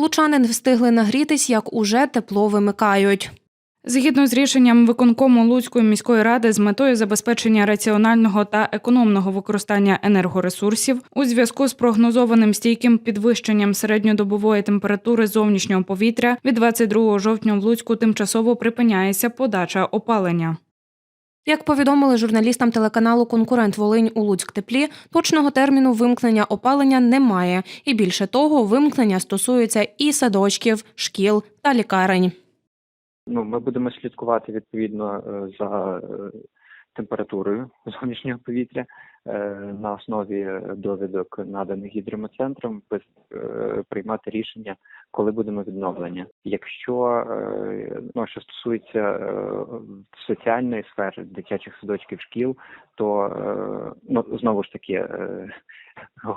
Лучани не встигли нагрітись, як уже тепло вимикають. Згідно з рішенням виконкому Луцької міської ради з метою забезпечення раціонального та економного використання енергоресурсів у зв'язку з прогнозованим стійким підвищенням середньодобової температури зовнішнього повітря від 22 жовтня в Луцьку тимчасово припиняється подача опалення. Як повідомили журналістам телеканалу Конкурент Волинь у Луцьк теплі, точного терміну вимкнення опалення немає. І більше того, вимкнення стосується і садочків, шкіл та лікарень. Ну, ми будемо слідкувати відповідно е, за е, температурою зовнішнього повітря е, на основі довідок, наданих гідрометцентром, е, приймати рішення, коли будемо відновлення. Якщо е, ну, що стосується соціальної сфери, дитячих садочків, шкіл, то ну знову ж таки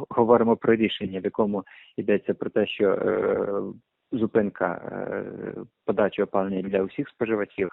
говоримо про рішення, в якому йдеться про те, що зупинка подачі опалення для усіх споживачів.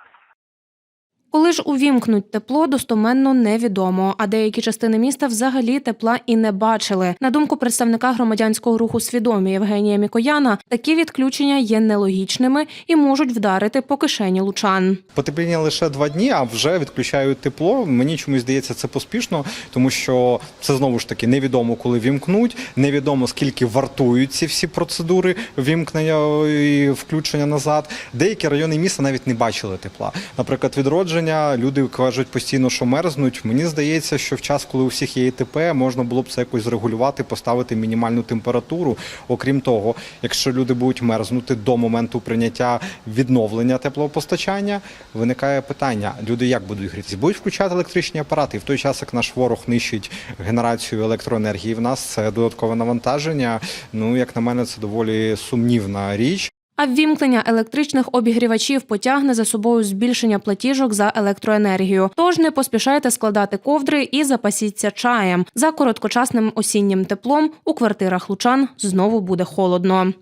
Коли ж увімкнуть тепло, достоменно невідомо. А деякі частини міста взагалі тепла і не бачили. На думку представника громадянського руху свідомі Євгенія Мікояна, такі відключення є нелогічними і можуть вдарити по кишені лучан. Потепління лише два дні, а вже відключають тепло. Мені чомусь здається це поспішно, тому що це знову ж таки невідомо, коли вімкнуть, невідомо скільки вартують ці всі процедури вімкнення і включення назад. Деякі райони міста навіть не бачили тепла. Наприклад, відродження люди кажуть постійно, що мерзнуть. Мені здається, що в час, коли у всіх є ІТП, можна було б це якось зрегулювати, поставити мінімальну температуру. Окрім того, якщо люди будуть мерзнути до моменту прийняття відновлення теплопостачання, виникає питання: люди як будуть грітися? Будуть включати електричні апарати, і в той час, як наш ворог нищить генерацію електроенергії, в нас це додаткове навантаження. Ну як на мене, це доволі сумнівна річ. А ввімкнення електричних обігрівачів потягне за собою збільшення платіжок за електроенергію. Тож не поспішайте складати ковдри і запасіться чаєм. За короткочасним осіннім теплом у квартирах лучан знову буде холодно.